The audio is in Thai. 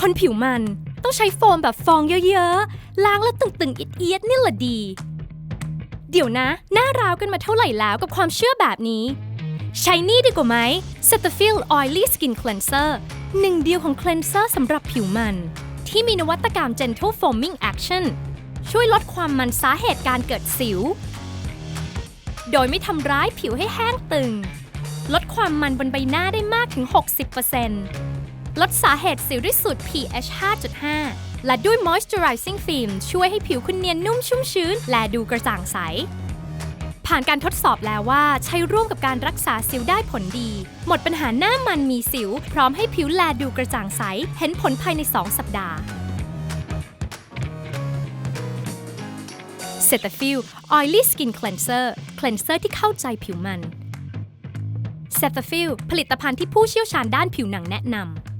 คนผิวมันต้องใช้โฟมแบบฟองเยอะๆ ล้างแล้วตึงๆเอียดๆนี่แหละดี เดี๋ยวนะ หน้าราวกันมาเท่าไหร่แล้วกับความเชื่อแบบนี้ ใช้นี่ดีกว่าไหม Cetaphil Oily Skin Cleanser หนึ่งเดียวของ cleanser สำหรับผิวมัน ที่มีนวัตกรรม Gentle Foaming Action ช่วยลดความมันสาเหตุการเกิดสิว โดยไม่ทำร้ายผิวให้แห้งตึง ลดความมันบนใบหน้าได้มากถึง 60% ลดสาเหตุสิวด้วยสูตร pH 5.5 และด้วย moisturizing film ช่วยให้ผิวคุณเนียนนุ่มชุ่มชื้น และดูกระจ่างใส ผ่านการทดสอบแล้วว่าใช้ร่วมกับการรักษาสิวได้ผลดี หมดปัญหาหน้ามันมีสิว พร้อมให้ผิวแลดูกระจ่างใส เห็นผลภายใน 2 สัปดาห์ Cetaphil Oily Skin Cleanser Cleanser ที่เข้าใจผิวมัน Cetaphil ผลิตภัณฑ์ที่ผู้เชี่ยวชาญด้านผิวหนังแนะนำ